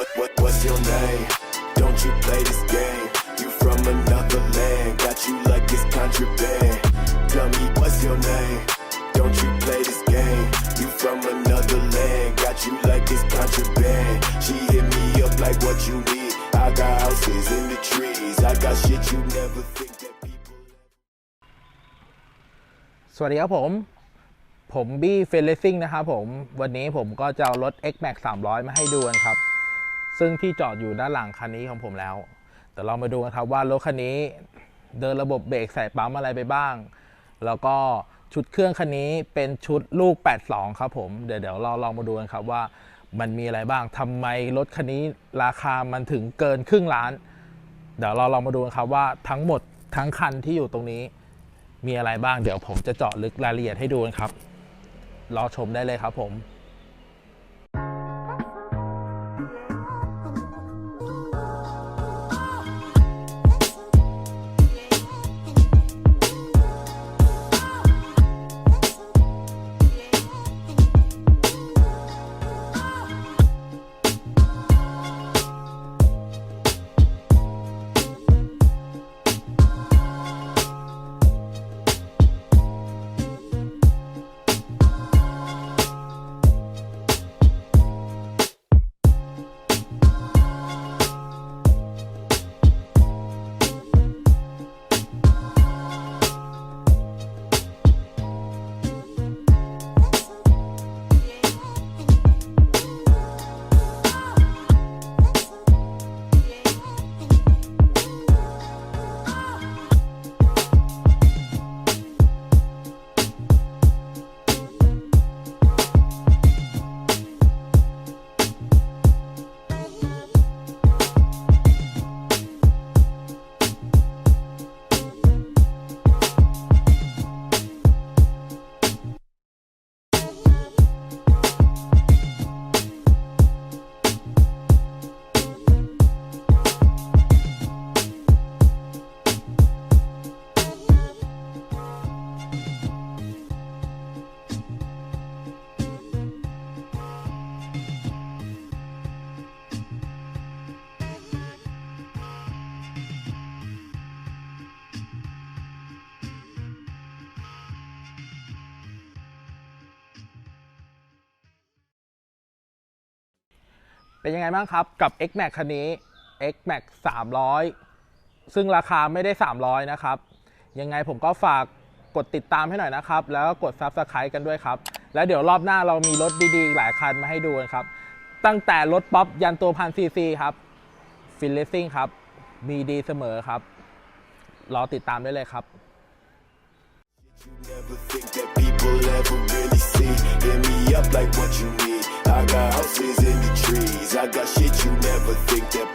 what, what, what's your name? Don't you play this game? You from another land, got you like it's contraband. Tell me what's your name? Don't you play this game? You from another land, got you like it's contraband. She hit me up like what you need. I got houses in the trees. I got shit you never think that people. สวัสดีครับผม ผมบี้เฟลเลซิ่งนะครับผม วันนี้ผมก็จะเอารถ X Max 300 มาให้ดูกันครับ ซึ่งที่จอดอยู่ด้านหลังคันนี้ของผมแล้ว แต่เรามาดูกันครับว่ารถคันนี้เดินระบบเบรกใส่ปั๊มอะไรไปบ้าง แล้วก็ชุดเครื่องคันนี้เป็นชุดลูก 82 ครับผม เดี๋ยวเดี๋ยวเราลองมาดูกันครับว่ามันมีอะไรบ้างทำไมรถคันนี้ราคามันถึงเกินครึ่งล้าน เดี๋ยวเราลองมาดูกันครับว่าทั้งหมดทั้งคันที่อยู่ตรงนี้ มีอะไรบ้าง เดี๋ยวผมจะเจาะลึกรายละเอียดให้ดูกันครับ รอชมได้เลยครับผม เป็นยังไงบ้างครับกับ X Max คันนี้ X Max 300 ซึ่งราคาไม่ได้ 300 นะครับ ยังไงผมก็ฝากกดติดตามให้หน่อยนะครับ แล้วก็กด Subscribe กันด้วยครับ แล้วเดี๋ยวรอบหน้าเรามีรถดีๆอีกหลายคันมาให้ดูกันครับ ตั้งแต่รถป๊อปยันตัวพันซีซีครับฟิลเลซิ่งครับ มีดีเสมอครับ รอติดตามได้เลยครับ You never think that people ever really see. Hit me up like what you need. I got houses got shit you never think that